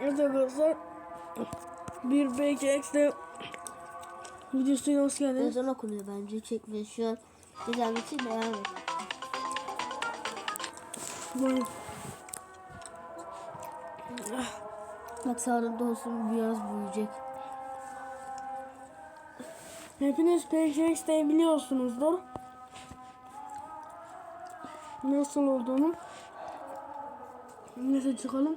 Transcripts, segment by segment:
Evet arkadaşlar. Bir BKX'de videosuna hoş geldiniz. Ezan okunuyor bence. Çek ve şu an izlemesi devam et. Bak sağda olsun biraz büyüyecek. Hepiniz PKX'de biliyorsunuzdur. Nasıl olduğunu. Neyse çıkalım.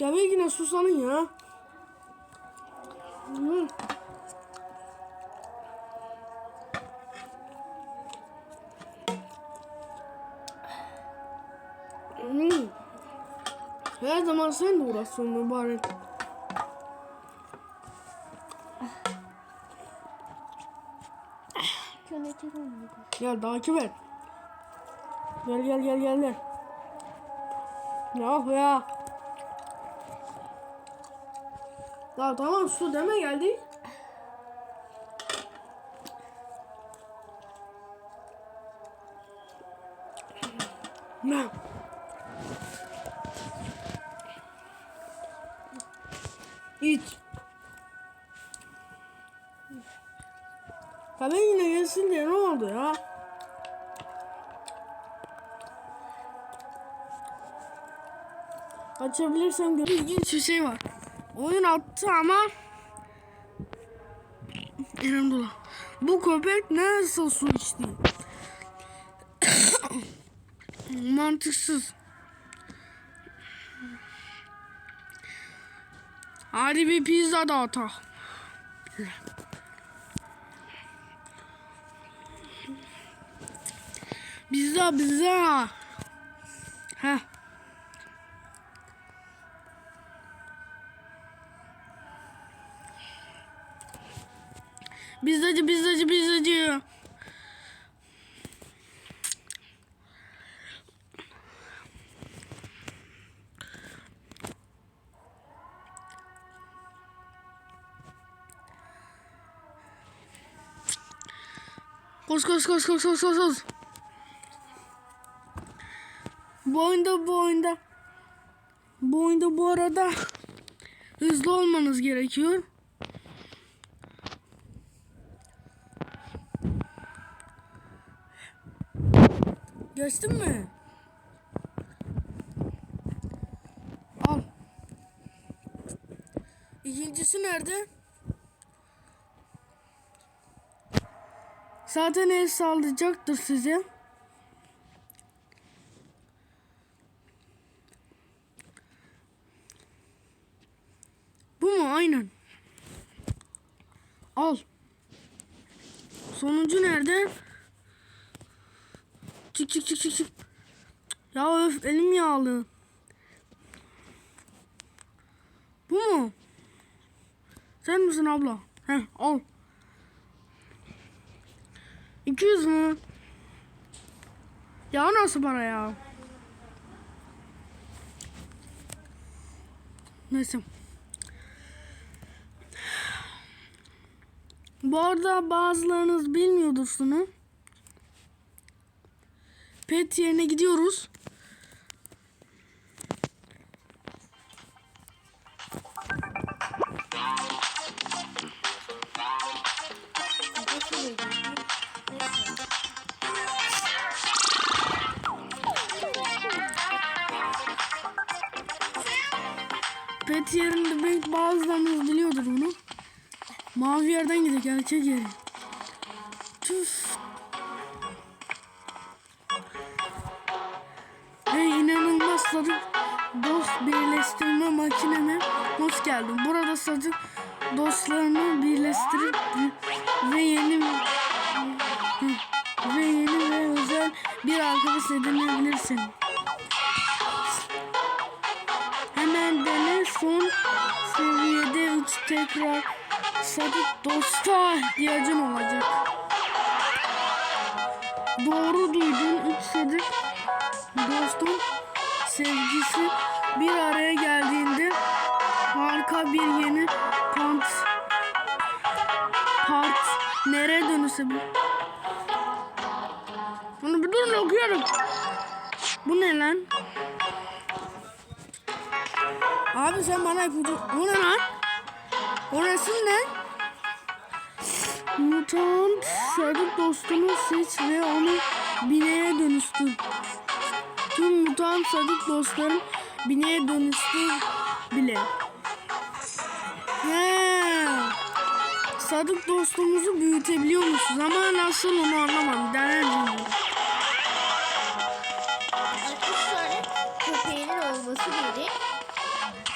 Ya bir yine susanın ya. Hmm. Hmm. Her zaman sen de uğraşıyorsun mübarek. Gel takip et. Gel gel gel gel gel. Ya ya. Ya tamam su deme geldi. Ne? İç. Ben yine gelsin diye ne oldu ya? Açabilirsem. İlginç bir şey var. Oyun attı ama Elhamdülillah. Bu köpek nasıl su içti? Mantıksız. Hadi bir pizza da atak. Pizza pizza. Heh. Pizzacı pizzacı pizzacı. Koş koş koş koş koş koş koş. Bu oyunda bu oyunda bu oyunda bu arada hızlı olmanız gerekiyor. Geçtin mi? Al. İkincisi nerede? Zaten el sallayacaktır size. Bu mu? Aynen. Al. Sonuncu nerede? Çık çık çık çık. Ya öf elim yağlı. Bu mu? Sen misin abla? Heh al. 200 mü? Ya nasıl para ya? Neyse. Bu arada bazılarınız bilmiyordur şunu. Pet yerine gidiyoruz. Pet yerinde belki bazılarınız biliyordur bunu. Mavi yerden gidelim gerçek yeri. Tüf. Sadık dost birleştirme makineme hoş geldin. Burada sadık dostlarını birleştirip ve yeni ve yeni ve özel bir arkadaş edinebilirsin. Hemen dene son seviyede 3 tekrar sadık dosta ihtiyacın olacak. Doğru duydun 3 sadık dostum sevgisi bir araya geldiğinde harika bir yeni pant part nereye dönüşebilir? Bunu bir durun okuyorum. Bu ne lan? Abi sen bana ipucu... Bu ne lan? Orası ne? Mutant sadık dostunu seç ve onu bineğe dönüştür. Tüm mutant sadık dostların bineğe dönüştür bile. He. Sadık dostumuzu büyütebiliyormuşuz ama nasıl onu anlamadım. Dener miyim? Üç tane köpeğinin olması gerek.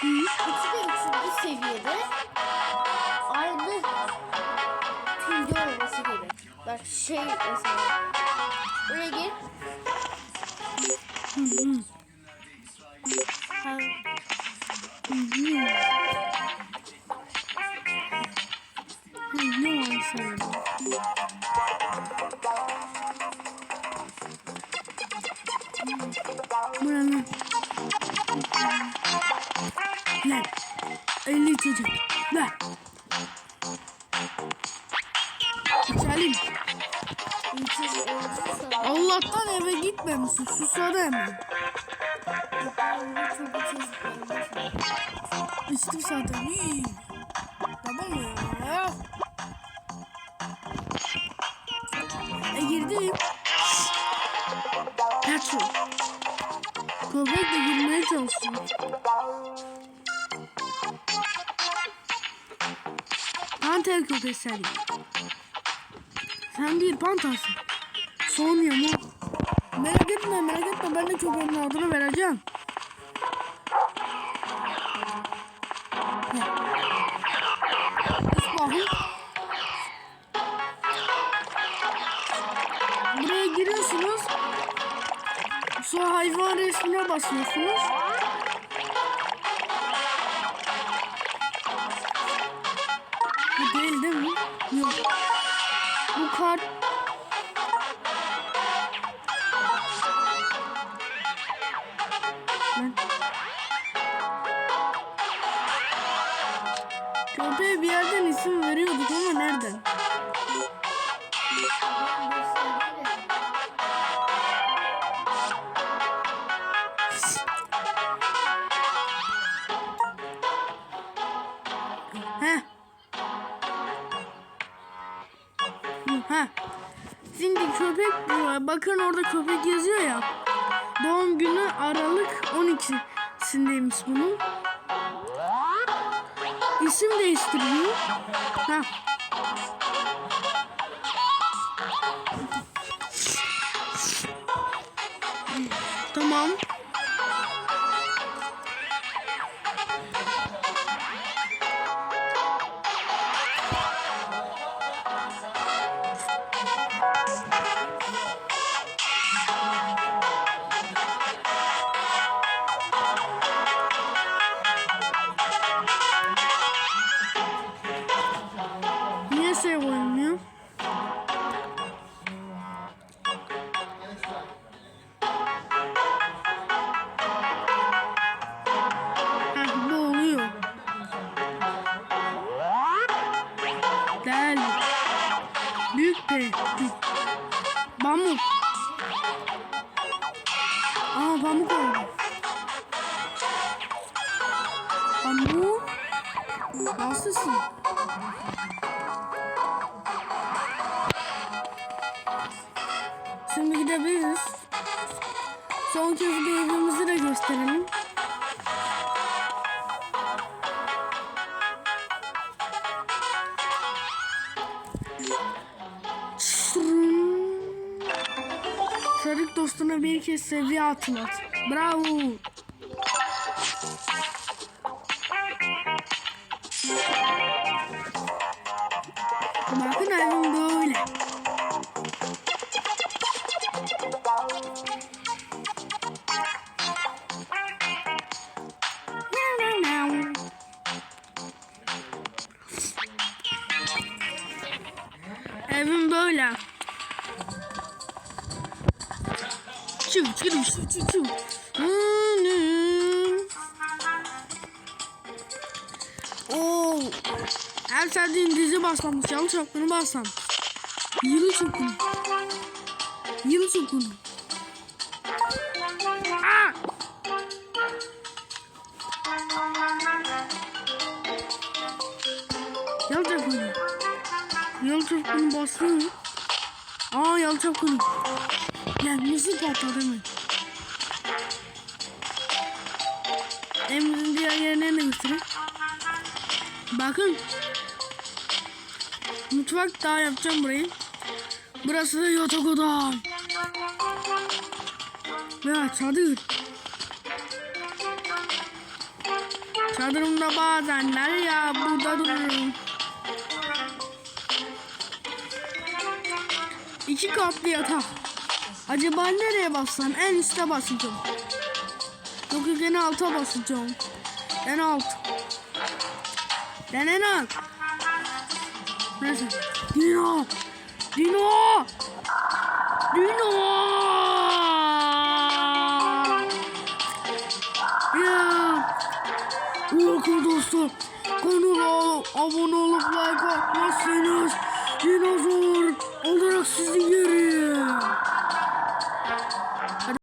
İkisi de üçüncü seviyede. Aynı tüylü olması gerek. Bak şey mesela. Buraya gir. Ne var sana? İçtim zaten. İyi. Tamam mı ya? E girdim. Köpek de girmeye çalışıyor. Panter köpeği sen. Sen bir pantarsın. Sonya mı? Merak etme merak etme ben de köpeğimin adını vereceğim. Bakın. Buraya giriyorsunuz. Sonra hayvan resmine basıyorsunuz. Bu değil değil mi? Yok. Bu kart Köpeğe bir yerden isim veriyorduk ama nereden? Heh. Ha. Şimdi köpek bakın orada köpek yazıyor ya. Doğum günü Aralık 12'sindeymiş bunun. İsim değiştiriyor. Ha. Oluyor. Değerli. Büyük P. Pamuk. Aa pamuk oldu. Pamuk. Nasılsın? Şimdi gidebiliriz. Son kez bir evimizi de gösterelim. Sarık dostuna bir kez seviye atlat. Bravo. Böyle. Çu çu çu çu. Annem. Oo. En sevdiğin dizi başlamış. Yalı çapkını başlamış. Yılı çapkını. Yılı çapkını. Yalı çapkını bastı. Aa yalı çapkını. Gelmesi patladı mı? Emre'nin diğer yerine ne göstereyim? Bakın. Mutfak daha yapacağım burayı. Burası da yatak odam. Ya çadır. Çadırımda bazenler ya burada dururum. İki katlı yatak. Acaba nereye bassam? En üste basacağım. Yok yok en alta basacağım. En alt. Ben en alt. Neyse. Dino. Dino. Dino. Ya. Bakın dostlar. Kanala abone olup like atmazsanız dinozor olarak sizi yerim.